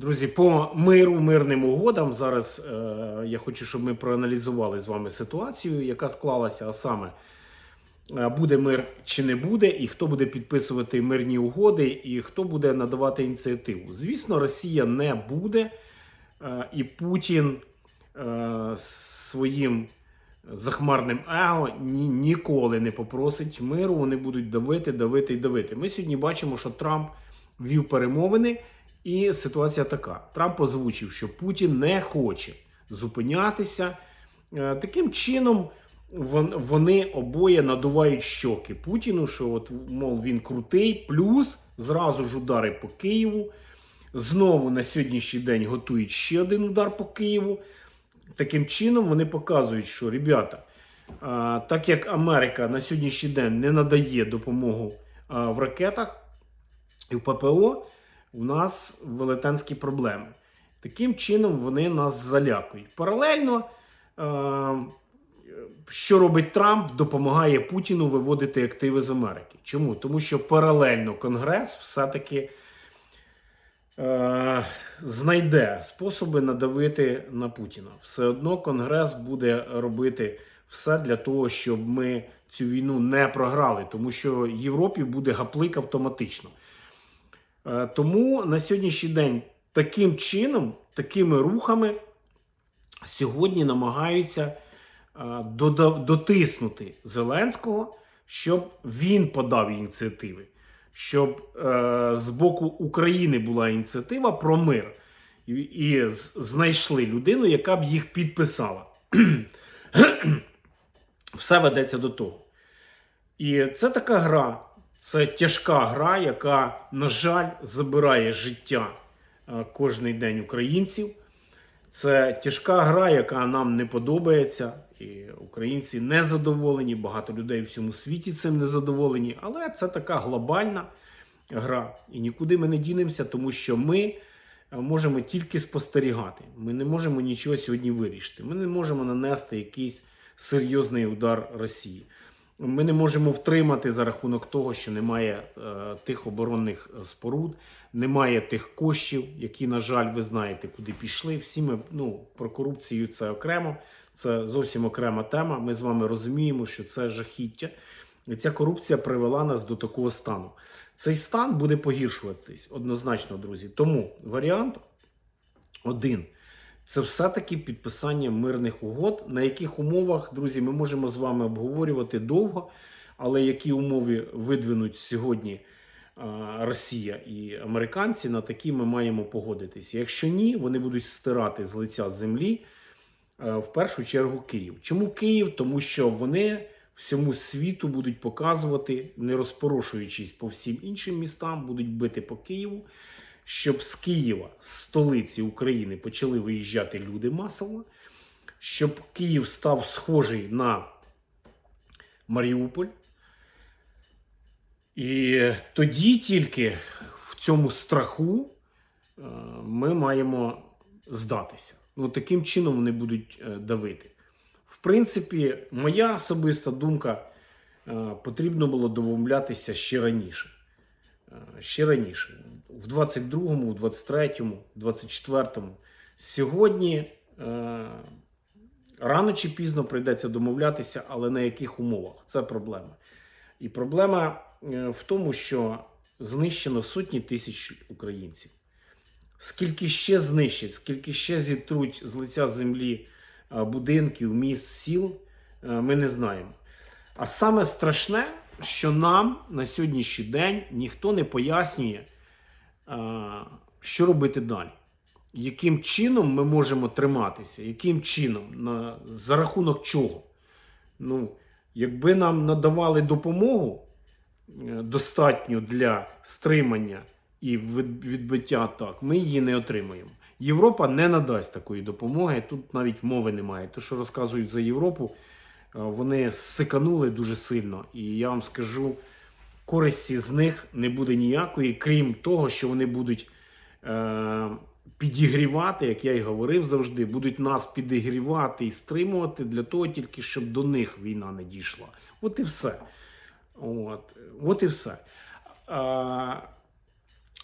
Друзі, по миру, мирним угодам зараз е, я хочу, щоб ми проаналізували з вами ситуацію, яка склалася, а саме е, буде мир чи не буде, і хто буде підписувати мирні угоди, і хто буде надавати ініціативу. Звісно, Росія не буде, е, і Путін е, своїм захмарним его ні, ніколи не попросить миру. Вони будуть давити, давити і давити. Ми сьогодні бачимо, що Трамп вів перемовини. І ситуація така: Трамп озвучив, що Путін не хоче зупинятися. Е, Таким чином, вони обоє надувають щоки Путіну, що от, мов він крутий, плюс зразу ж удари по Києву. Знову на сьогоднішній день готують ще один удар по Києву. Таким чином вони показують, що ребята, так як Америка на сьогоднішній день не надає допомогу в ракетах і в ППО, у нас велетенські проблеми. Таким чином вони нас залякують. Паралельно, е, що робить Трамп, допомагає Путіну виводити активи з Америки. Чому? Тому що паралельно Конгрес все-таки е, знайде способи надавити на Путіна. Все одно Конгрес буде робити все для того, щоб ми цю війну не програли, тому що Європі буде гаплик автоматично. Е, Тому на сьогоднішній день таким чином, такими рухами сьогодні намагаються е, дотиснути Зеленського, щоб він подав ініціативи, щоб е, з боку України була ініціатива про мир, і знайшли людину, яка б їх підписала. Все ведеться до того. І це така гра, це тяжка гра, яка, на жаль, забирає життя е, кожний день українців. Це тяжка гра, яка нам не подобається. І українці не задоволені, багато людей в всьому світі цим не задоволені. Але це така глобальна гра. І нікуди ми не дінемося, тому що ми е, можемо тільки спостерігати. Ми не можемо нічого сьогодні вирішити. Ми не можемо нанести якийсь серйозний удар Росії. Ми не можемо втримати за рахунок того, що немає е, тих оборонних е, споруд, немає тих коштів, які, на жаль, ви знаєте, куди пішли. Всі ми ну, про корупцію це окремо, це зовсім окрема тема. Ми з вами розуміємо, що це жахіття. І ця корупція привела нас до такого стану. Цей стан буде погіршуватись однозначно, друзі. Тому варіант один це все-таки підписання мирних угод, на яких умовах, друзі, ми можемо з вами обговорювати довго, але які умови видвинуть сьогодні Росія і американці, на такі ми маємо погодитися. Якщо ні, вони будуть стирати з лиця землі е, в першу чергу Київ. Чому Київ? Тому що вони всьому світу будуть показувати, не розпорошуючись по всім іншим містам, будуть бити по Києву щоб з Києва, з столиці України, почали виїжджати люди масово, щоб Київ став схожий на Маріуполь. І тоді тільки в цьому страху е, ми маємо здатися. Ну, таким чином вони будуть е, давити. В принципі, моя особиста думка, е, потрібно було домовлятися ще раніше. Е, Ще раніше, в 22-му, в 23-му, 24-му. Сьогодні е, рано чи пізно прийдеться домовлятися, але на яких умовах? Це проблема. І проблема е, в тому, що знищено сотні тисяч українців. Скільки ще знищать, скільки ще зітруть з лиця землі будинків, міст, сіл, ми не знаємо. А саме страшне, що нам на сьогоднішній день ніхто не пояснює, що робити далі. Яким чином ми можемо триматися? Яким чином? На, за рахунок чого? Ну, якби нам надавали допомогу е, достатньо для стримання і відбиття атак, ми її не отримаємо. Європа не надасть такої допомоги. Тут навіть мови немає. Те, що розказують за Європу, е, вони сиканули дуже сильно. І я вам скажу, користі з них не буде ніякої, крім того, що вони будуть е, підігрівати, як я й говорив завжди, будуть нас підігрівати і стримувати для того, тільки щоб до них війна не дійшла. От і все. От, От і все. А,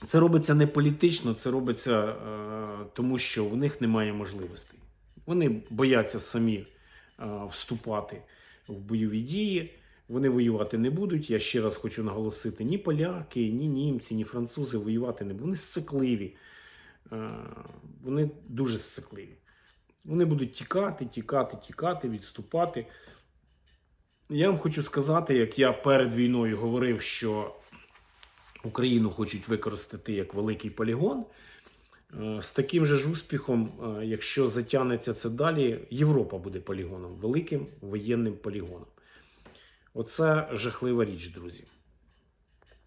Це робиться не політично, це робиться е, тому, що у них немає можливостей. Вони бояться самі е, вступати в бойові дії. Вони воювати не будуть. Я ще раз хочу наголосити: ні поляки, ні німці, ні французи воювати не будуть. Вони сцикливі. Е, Вони дуже сцикливі. Вони будуть тікати, тікати, тікати, відступати. Я вам хочу сказати, як я перед війною говорив, що Україну хочуть використати як великий полігон. Е, З таким же ж успіхом, е, якщо затягнеться це далі, Європа буде полігоном, великим воєнним полігоном. Оце жахлива річ, друзі.